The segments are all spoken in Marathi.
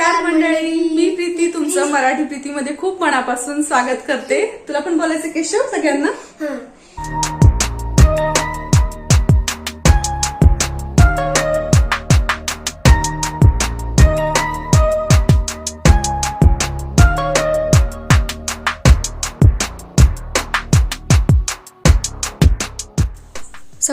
नमस्कार मंडळी. मी प्रीती तुमचं मराठी प्रीतीमध्ये खूप मनापासून स्वागत करते. तुला पण बोलायचं केशव सगळ्यांना?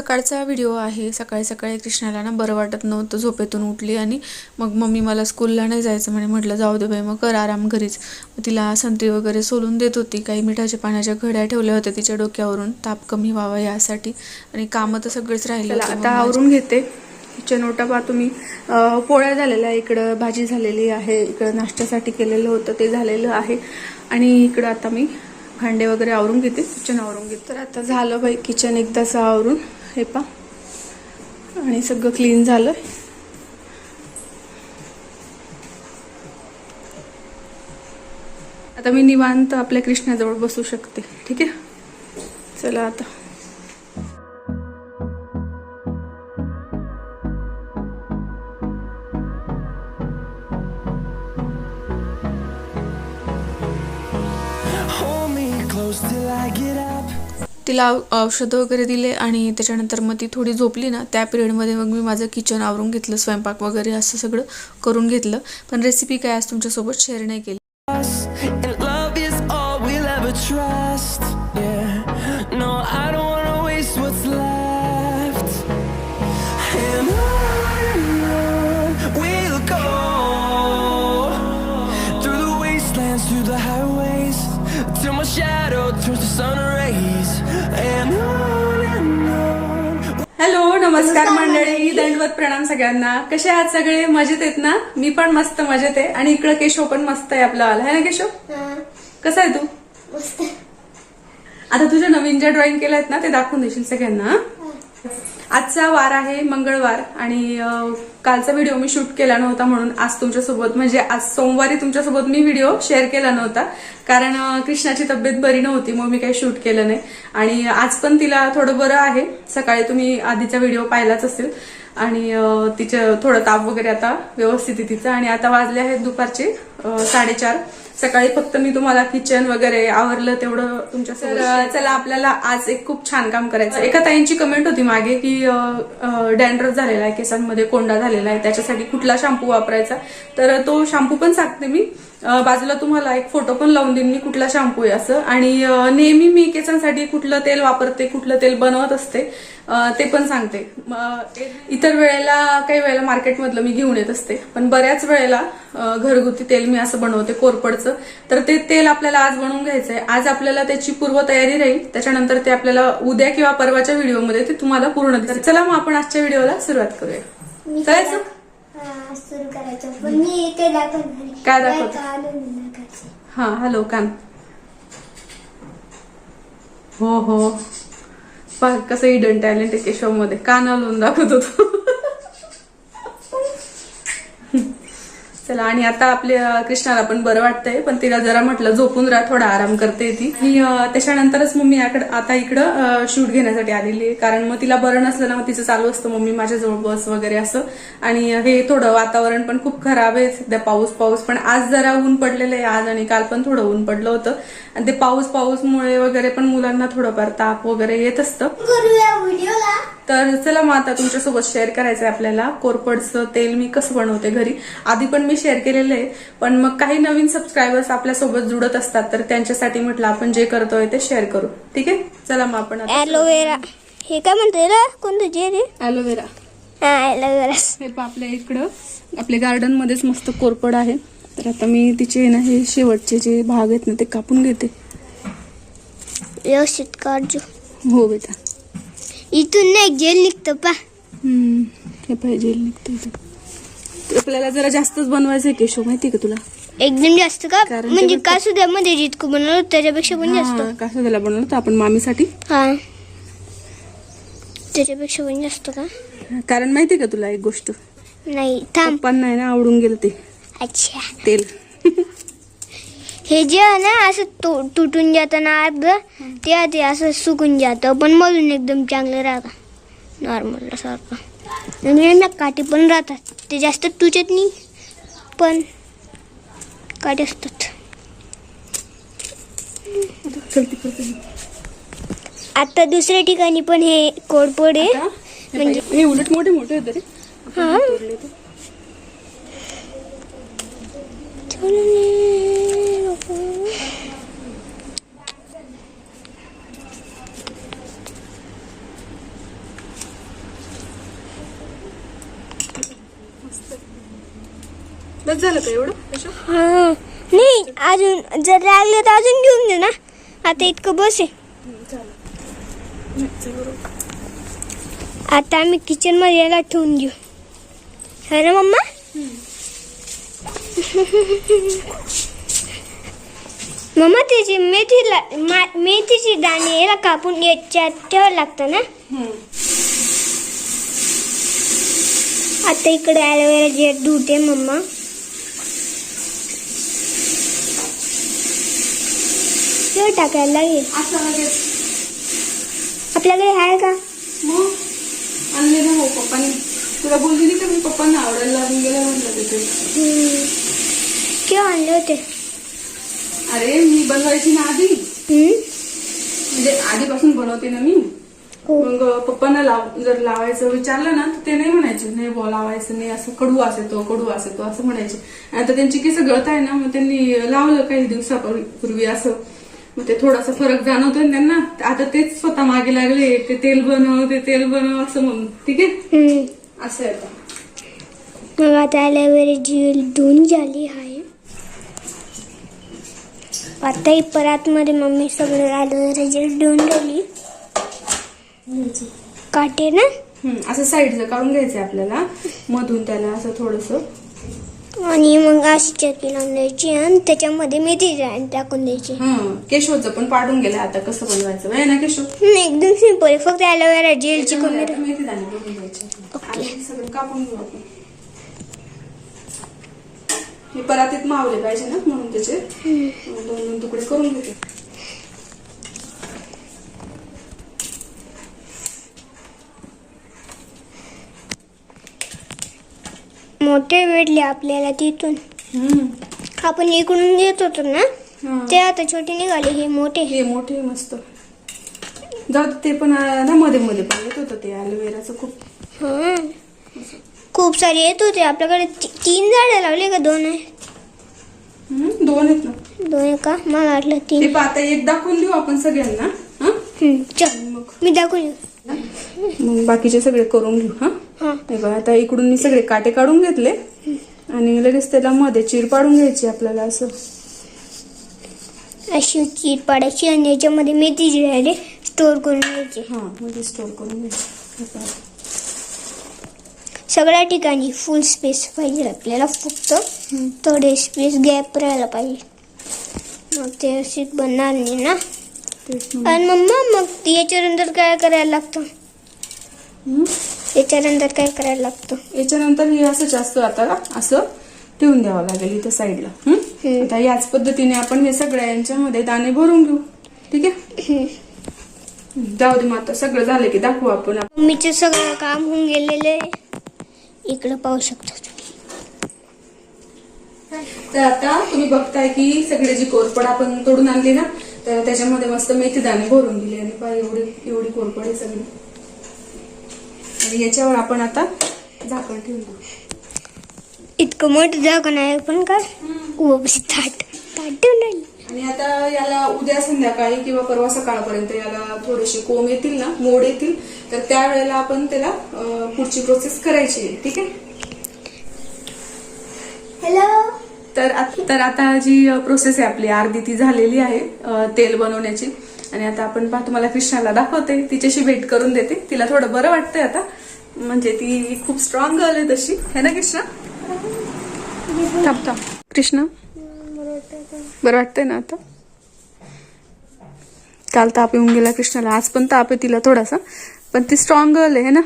सकाळचा व्हिडिओ आहे. सकाळी सकाळी कृष्णाला ना बरं वाटत नव्हतं झोपेतून उठली आणि मग मम्मी मला स्कूलला नाही जायचं म्हणे. म्हटलं जाऊ दे बाई मग कर आराम घरीच. मग तिला संत्री वगैरे सोलून देत होती. काही मिठाच्या पाण्याच्या घड्या ठेवल्या होत्या तिच्या डोक्यावरून. ताप कमी व्हावा यासाठी. आणि कामं तर सगळेच राहिले आता आवरून घेते. किचन ओटा पहा तुम्ही. पोळ्या झालेल्या आहे. इकडं भाजी झालेली आहे. इकडं नाश्त्यासाठी केलेलं होतं. ते झालेलं आहे. आणि इकडं आता मी भांडे वगैरे आवरून घेते. किचन आवरून घेते. तर आता झालं बाई किचन एकदाचं आवरून. हे पा आणि सगळं क्लीन झालं. आता मी निवांत आपल्या कृष्णाजवळ बसू शकते. ठीक आहे? चला आता. तिला औषधं वगैरे दिले आणि त्याच्यानंतर मग ती थोडी झोपली ना त्या पिरियडमध्ये मग मी माझं किचन आवरून घेतलं स्वयंपाक वगैरे असं सगळं करून घेतलं. पण रेसिपी काय आज तुमच्यासोबत शेअर नाही केली. हॅलो नमस्कार मंडळी. दंडवत प्रणाम सगळ्यांना. कसे आहात सगळे? मजेत आहेत ना? मी पण मस्त मजेत आहे. आणि इकडं केशव पण मस्त आहे आपला आला. है ना केशव? कसा आहे तू? आता तुझ्या नवीन ज्या ड्रॉइंग केल्या आहेत ना ते दाखवून देशील सगळ्यांना? आजचा वार आहे मंगळवार आणि कालचा व्हिडिओ मी शूट केला नव्हता म्हणून आज तुमच्यासोबत म्हणजे आज सोमवारी तुमच्यासोबत मी व्हिडिओ शेअर केला नव्हता. कारण कृष्णाची तब्येत बरी नव्हती मग मी काही शूट केलं नाही. आणि आज पण तिला थोडं बरं आहे. सकाळी तुम्ही आधीचा व्हिडिओ पाहिलाच असेल. आणि तिचं थोडं ताप वगैरे आता व्यवस्थित आहे तिचं. आणि आता वाजले आहेत दुपारचे साडेचार. सकाळी फक्त मी तुम्हाला किचन वगैरे आवरलं तेवढं तुमच्या तर अं, चला आपल्याला आज एक खूप छान काम करायचं एका ताईंची कमेंट होती मागे की डॅन्ड्रफ झालेला आहे केसांमध्ये कोंडा झालेला आहे त्याच्यासाठी कुठला शॅम्पू वापरायचा? तर तो शॅम्पू पण सांगते मी. बाजूला तुम्हाला एक फोटो पण लावून देईन मी कुठला शॅम्पू आहे असं. आणि नेहमी मी केसांसाठी कुठलं तेल वापरते कुठलं तेल बनवत असते ते पण सांगते. इतर वेळेला काही वेळेला मार्केटमधलं मी घेऊन येत असते. पण बऱ्याच वेळेला घरगुती तेल मी असं बनवते कोरपडचं. तर ते तेल आपल्याला आज बनवून घ्यायचंय. आज आपल्याला त्याची पूर्वतयारी राहील. त्याच्यानंतर ते आपल्याला उद्या किंवा परवाच्या व्हिडिओमध्ये ते तुम्हाला पूर्ण दिसेल. चला मग आपण आजच्या व्हिडिओला सुरुवात करूया. सुरू करायचं. पण मी ते दाखवणार. काय दाखवते? हा हॅलो कान. हो हो. पहा कसं हिडन टॅलेंट आहे केशवमध्ये कान हलवून दाखवत होतो. चला आणि आता आपल्या कृष्णाला पण बरं वाटतंय पण तिला जरा म्हटलं झोपून राहा थोडा आराम करते ती. अं, त्याच्यानंतरच मग मी याकडे आता इकडं शूट घेण्यासाठी आलेली आहे. कारण मग तिला बरं नसलं ना मग तिचं चालू असतं. मम्मी माझ्याजवळ बस वगैरे असं. आणि हे थोडं वातावरण पण खूप खराब आहे. सध्या पाऊस पाऊस. पण आज जरा ऊन पडलेलं आहे आज आणि काल पण थोडं ऊन पडलं होतं. आणि ते पाऊस पाऊसमुळे वगैरे पण मुलांना थोडंफार ताप वगैरे येत असतं. तर चला मग आता तुमच्यासोबत शेअर करायचं आहे आपल्याला. कोरपडचं तेल मी कसं बनवते घरी. आधी पण मी शेअर केलेलं आहे. पण मग काही नवीन सबस्क्रायबर्स आपल्यासोबत जुडत असतात तर त्यांच्यासाठी म्हटलं आपण जे करतोय ते शेअर करू. ठीक आहे? चला मग आपण ॲलोवेरा हे काय म्हणते रे? कोणतं जे रे? ॲलोवेरा हा पहा आपल्या इकडं. आपल्या गार्डन मध्येच मस्त कोरपड आहे. तर आता मी तिचे ना हे शेवटचे जे भाग आहेत ना ते कापून घेते. व्यवस्थित काढजो. हो बेटा. इथून नाही जेल निघतं पा हम्म, हे पाहिजे निघतं इथं. आपल्याला जरा जास्तच बनवायचं आहे केशव माहिती का तुला? एकदम जास्त का? कारण म्हणजे ते का सुद्धा? मध्ये जितकं बनवलं त्याच्यापेक्षा पण जास्त. हा, कसं त्याला बनवलं तर आपण मामीसाठी? हा. त्याच्यापेक्षा पण जास्त का? कारण माहिती का तुला एक गोष्ट? नाही थांब. पप्पांना आहे ना आवडून गेलं ते. अच्छा. तेल. हे जे आहे ना असं तु- तुटून जातं ना अर्ध ते ते असं सुकून जातं पण मधून एकदम चांगलं राहतं. नॉर्मल सारखं. आणि ना काठी पण राहतात. ते जास्त तुटत नाही पण काटे असतात. आता दुसऱ्या ठिकाणी पण हे कोडपोड आहे आता? हे उलट मोठे मोठे होते रे. हा. बस झालं का एवढं? हा. नाही अजून जर लागलं तर अजून घेऊन दे ना. आता इतकं बस आहे. आता आम्ही किचनमध्ये याला ठेवून देऊ. है ना मम्मा? मम्मा त्याची मेथीला मा- मेथीची दाणे याला कापून याच्यात ठेवावं लागतं ना? आता इकडे ॲलोवेरा जेल धुते मम्मा. तेव्हा टाकायला लागेल. असं लगेच आपल्याकडे आहे का? मग? आणले ना हो पप्पानी. तुला बोलली का मी पप्पांना आवडायला लागून गेला म्हटलं तिथे? हम्म. केव्हा आणले होते? अरे मी बनवायची ना आधी. हम्म? म्हणजे आधीपासून बनवते ना मी. हो. मग पप्पांना लाव जर लावायचं विचारलं ना तर ते नाही म्हणायचे नाही बॉ लावायचं नाही असं कडू असेतो कडू असेतो असं म्हणायचे. आणि आता त्यांची केस गळत आहे ना मग त्यांनी लावलं काही दिवसापूर्वी असं. मग ते थोडासा फरक जाणवतोय ना त्यांना. आता तेच स्वतः मागे लागले. ते तेल बनव ते तेल बनव असं म्हणून. ठीक आहे. असं आता. मग आता ॲलोवेरा जेल धुवून झाली आहे. आता ही परातमध्ये मम्मी सगळं ॲलोवेरा जेल धुवून ठेवली काटे ना? असं साईडचं काढून घ्यायचंय आपल्याला. मधून त्याला असं थोडस. आणि मग अशी चटणी लावून द्यायची आणि त्याच्यामध्ये मेथी टाकून द्यायची. हं केशवचं पण पाडून गेलं आता कसं बनवायचं? आहे ना केशव? हम्म, एकदम सिंपल आहे. फक्त ॲलोवेरा जेलची कमी आता मेथी दाणे घ्यायचे हे सगळं कापून घेऊ आपण. हे परातीत मावले पाहिजे ना म्हणून त्याचे. दोन दोन तुकडे करून घेते. मोठे भेटले आपल्याला तिथून. आपण इकडून घेत होतो ना. ते आता छोटे निघाले हे मोठे. हे मोठे मस्त. जाऊ ते पण ना मध्ये मध्ये पण येत होतं ते अलोवेराचं खूप. खूप सारे येत होते आपल्याकडे तीन झाडं लावले का दोन? आहे दोन आहेत ना. दोन आहे का? मला वाटलं तीन. आता एक दाखवून देऊ आपण सगळ्यांना मी दाखवून. मग बाकीचे सगळे करून घेऊ हा? हा बघा आता इकडून मी सगळे काटे काढून घेतले आणि लगेच त्याला मध्ये चिर पाडून घ्यायची आपल्याला असं अशी चीट पाडायची आणि याच्यामध्ये मेथी जी आहे स्टोर करून घ्यायची हा मध्ये स्टोर करून घ्यायची. सगळ्या ठिकाणी फुल स्पेस पाहिजे आपल्याला फक्त थोडे स्पेस गॅप राहायला पाहिजे मग ते अशी बनणार नाही ना. आणि मम्मा मग याच्यानंतर काय करायला लागतं. याच्यानंतर काय करायला लागतं? याच्यानंतर हे असं जास्त आता असं ठेवून द्यावं लागेल इथं साईडला? आता याच पद्धतीने आपण हे सगळ्या यांच्यामध्ये दाणे भरून घेऊ. ठीक आहे? जाऊ दे मग आता सगळं झालं की दाखवू आपण. मम्मीचं सगळं काम होऊन गेलेलं इकडं पाहू शकतो तर आता तुम्ही बघताय की सगळे जी कोरपड आपण तोडून आणली ना तर त्याच्यामध्ये मस्त मेथी दाणे भरून दिले आणि एवढी एवढी कोरपड आहे सगळी. आणि याच्यावर आपण आता झाकण ठेवून इतकं मोठं झाकण आहे पण उभं ताट ताट ठेवून आणि आता याला उद्या संध्याकाळी किंवा परवा सकाळपर्यंत याला थोडेसे कोंब येतील ना मोड येतील तर त्यावेळेला आपण त्याला पुढची प्रोसेस करायची आहे ठीक आहे? हॅलो तर आत- तर आता जी प्रोसेस आहे आपली अर्धी ती झालेली आहे तेल बनवण्याची. आणि आता आपण पहा तुम्हाला कृष्णाला दाखवते तिच्याशी भेट करून देते. तिला थोडं बरं वाटतंय आता. म्हणजे ती खूप स्ट्रॉंग गर्ल आहे तशी. है ना कृष्णा? थांब थांब. कृष्णा? बरं वाटतंय ना आता? काल ताप येऊन गेला कृष्णाला आज पण ताप आहे तिला थोडासा. पण ती स्ट्रॉंग गर्ल आहे है ना?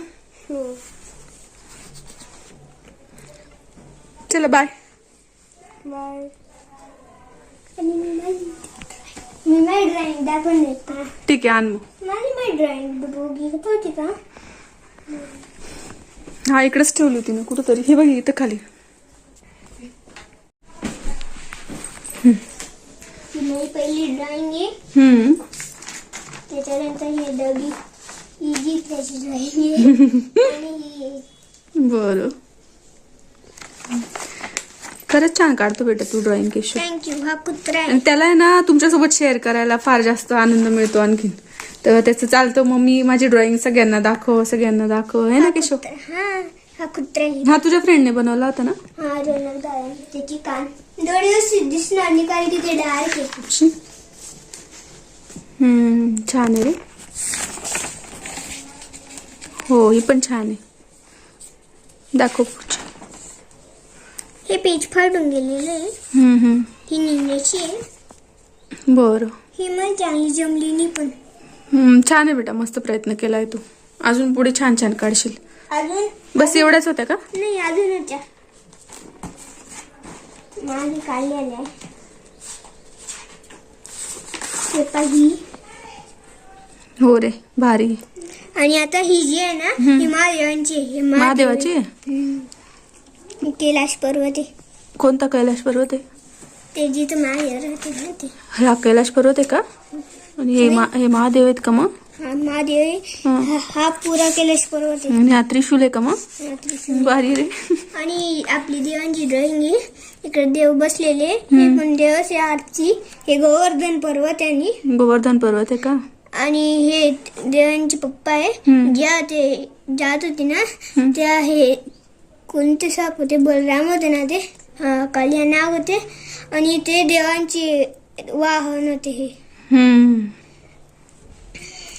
चला बाय बाय मी माझी ड्रॉइंग दाखवून ठीक आहे आण मग. माझी माझी ड्रॉइंग होती का? हा इकडेच ठेवली होती ना कुठंतरी. हे बघ इथं खाली. माझी पहिली ड्रॉइंग आहे हम्म. त्याच्यानंतर ही डगी ही जी त्याची ड्रॉइंग आहे आणि बरं. खरंच छान काढतो बेटा तू ड्रॉइंग केशव. थँक्यू हा कुत्रा आहे. त्याला आहे ना तुमच्यासोबत शेअर करायला फार जास्त आनंद मिळतो आणखीन. तर त्याचं चालतं. मम्मी माझी ड्रॉइंग सगळ्यांना दाखव सगळ्यांना दाखव. है ना केशव? हा कुत्रा आहे. तुझ्या फ्रेंडने बनवला होता ना? हा रोनक दादा त्याची कान. डोळे व्यवस्थित दिसणार नाही कारण की ते डार्क आहे. शी. हम्म छान आहे रे. हो ही पण छान आहे. दाखव पुढची. हे पेज फाटून गेलेलं आहे. हम्म हम्म. ही निंद्याची आहे. बरं. ही मजा ही जमलीनी पण. छान आहे बेटा मस्त प्रयत्न केलाय तू. अजून पुढे छान छान काढशील. अजून? बस एवढ्याच होत्या का? नाही आहे. हे हो रे भारी. आणि आता ही जी आहे ना ही महादेवांची आहे. हे महादेवाची आहे? कैलाश पर्वत आहे. कोणता कैलाश पर्वत आहे? ते जिथं महादेव राहते ना ते. हा कैलाश पर्वत आहे का? आणि हे मा हे महादेव आहेत का मग? हा महादेव आहे. हा. हा- हा पुरा कैलाश पर्वत आहे. आणि हा त्रिशूल आहे का मग. भारी रे. आणि आपली देवांची ड्रॉइंग आहे इकडे देव बसलेले हे पण देवाची आरती. हे गोवर्धन पर्वत आहे आणि. गोवर्धन पर्वत आहे का? आणि हे देवांचे पप्पा आहे. हम्म. ज्या ते जात होते ना त्या हे कोणते साप होते? बलराम होते ना ते? हा कालिया नाग होते. आणि ते देवांचे वाहन होते हे. हम्म.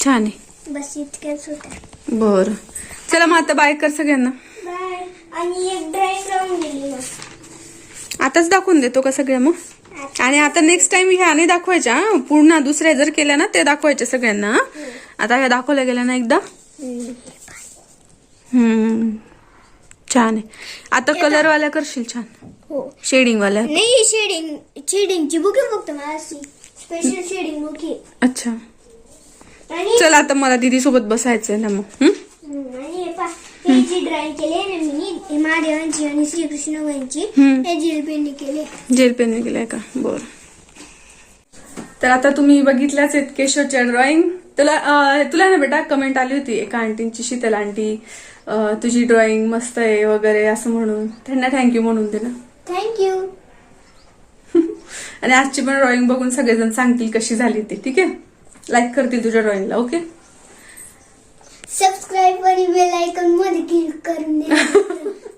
छान आहे. बस इतक्याच होत्या. बरं. चला मग आता बाय कर सगळ्यांना. बाय आणि एक ड्रॉइंग राहून गेली मग. आताच दाखवून देतो का सगळ्या मग? आणि आता नेक्स्ट टाइम ह्या नाही दाखवायच्या हं? पुन्हा दुसऱ्या जर केल्या ना ते दाखवायचे सगळ्यांना हं? आता ह्या दाखवल्या गेल्या ना एकदा? हम्म. छान आहे. आता कलर वाल्या करशील छान. हो. शेडिंग वाल्या. नाही शेडिंग शेडिंगची बुक फक्त मला स्पेशल शेडिंग आहे अच्छा. आणि चल आता मला दीदी सोबत बसायचंय. ना मग. हं? हम्म, आणि हे पहा हे जी ड्रॉइंग केली आहे ना मी हे महादेवांची आणि हम्म. हे केले जेल पेनने केलंय का? बर. तर आता तुम्ही बघितल्याच आहेत केशवच्या ड्रॉइंग तुला अं, तुला ना बेटा कमेंट आली होती एका आंटींची शीतल आंटी अं, तुझी ड्रॉइंग मस्त आहे वगैरे असं म्हणून. त्यांना थँक्यू म्हणून दे ना. थँक्यू आणि आजची पण ड्रॉइंग बघून सगळेजण सांगतील कशी झाली ती ठीक आहे? लाईक करतील तुझ्या ड्रॉइंगला ओके सबस्क्राईब आणि बेल आयकॉनमध्ये क्लिक करून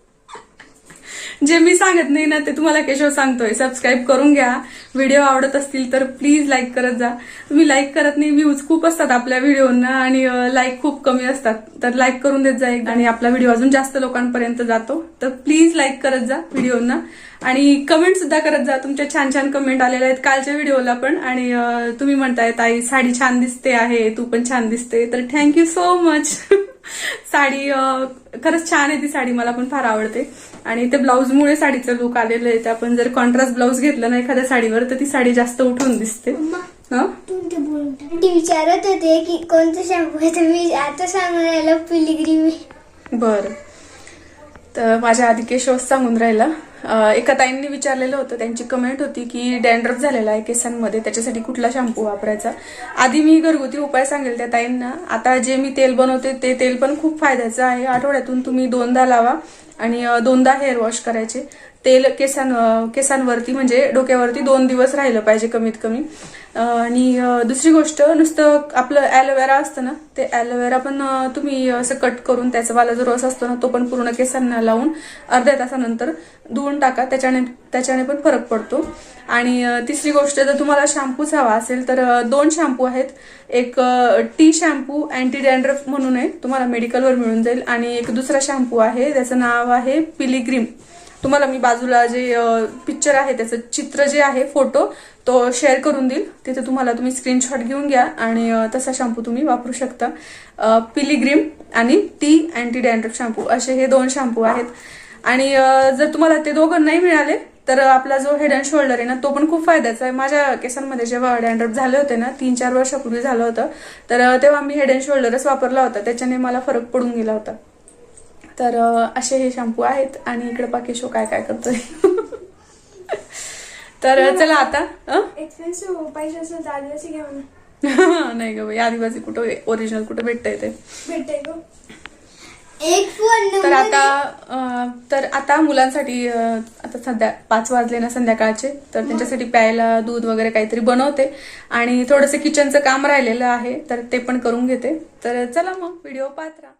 जे मी सांगत नाही ना ते तुम्हाला केशव सांगतोय. सबस्क्राईब करून घ्या. व्हिडिओ आवडत असतील तर प्लीज लाईक करत जा. तुम्ही लाईक करत नाही व्ह्यूज खूप असतात आपल्या व्हिडिओना आणि लाईक खूप कमी असतात. तर लाईक करून देत जा एकदा. आणि आपला व्हिडिओ अजून जास्त लोकांपर्यंत जातो. तर प्लीज लाईक करत जा व्हिडिओना आणि कमेंट सुद्धा करत जा. तुमच्या छान छान कमेंट आलेल्या आहेत कालच्या व्हिडिओला पण. आणि तुम्ही म्हणताय ताई साडी छान दिसते आहे तू पण छान दिसते. तर थँक्यू सो मच साडी खरंच छान आहे ती साडी मला पण फार आवडते. आणि ते ब्लाऊजमुळे साडीचं लुक आलेलं आहे. ते आपण जर कॉन्ट्रास्ट ब्लाऊज घेतलं ना एखाद्या साडीवर तर ती साडी जास्त उठून दिसते. हं? तू विचारत होते की कोणतं शॅम्पू आहे तर मी आता सांगून राहिलो पिलिग्रीम बरं. तर माझ्या आधी केशव सांगून राहिला. एका ताईंनी विचारलेलं होतं. त्यांची कमेंट होती की डॅन्ड्रफ झालेला आहे केसांमध्ये त्याच्यासाठी कुठला शॅम्पू वापरायचा? आधी मी घरगुती उपाय सांगेल त्या ताईंना. आता जे मी तेल बनवते ते तेल पण खूप फायद्याचं आहे. आठवड्यातून तुम्ही दोनदा लावा. आणि दोनदा हेअर वॉश करायचे. तेल केसां केसांवरती म्हणजे डोक्यावरती दोन दिवस राहिलं पाहिजे कमीत कमी. आणि दुसरी गोष्ट नुसतं आपलं ॲलोवेरा असतं ना ते ॲलोवेरा पण तुम्ही असं कट करून त्याचा वाला जो रस असतो ना तो पण पूर्ण केसांना लावून अर्ध्या तासानंतर धुवून टाका. त्याच्याने त्याच्याने पण फरक पडतो. आणि तिसरी गोष्ट जर तुम्हाला शॅम्पूच हवा असेल तर दोन शॅम्पू आहेत. एक टी शॅम्पू अँटी डॅन्ड्रफ म्हणून आहे. तुम्हाला मेडिकलवर मिळून जाईल. आणि एक दुसरा शॅम्पू आहे. त्याचं नाव आहे पिलिग्रीम तुम्हाला मी बाजूला जे पिक्चर आहे त्याचं चित्र जे आहे फोटो तो शेअर करून देईल. तिथे तुम्हाला तुम्ही स्क्रीनशॉट घेऊन घ्या आणि तसा शॅम्पू तुम्ही वापरू शकता. पिलिग्रीम आणि टी अँटी डॅन्ड्रफ शॅम्पू असे हे दोन शॅम्पू आहेत. आणि जर तुम्हाला ते दोघं नाही मिळाले तर आपला जो हेड अँड शोल्डर आहे ना तो पण खूप फायद्याचा आहे. माझ्या केसांमध्ये जेव्हा डॅन्ड्रफ झाले होते ना तीन चार वर्षापूर्वी झालं होतं. तर तेव्हा मी हेड अँड शोल्डरच वापरला होता. त्याच्याने मला फरक पडून गेला होता. तर असे हे शॅम्पू आहेत आणि इकडे पाकेशो काय काय करतोय? तर चला आता? एक्सपेन्सिव्ह आदिवासी घ्या म्हणा. नाही ग बाई आदिवासी कुठं ओरिजिनल कुठं भेटतंय ते? भेटतंय तर आता तर आता मुलांसाठी आता सध्या पाच वाजले ना संध्याकाळचे तर त्यांच्यासाठी प्यायला दूध वगैरे काहीतरी बनवते. आणि थोडंसं किचनचं काम राहिलेलं आहे तर ते पण करून घेते. तर चला मग व्हिडिओ पाहत राहा.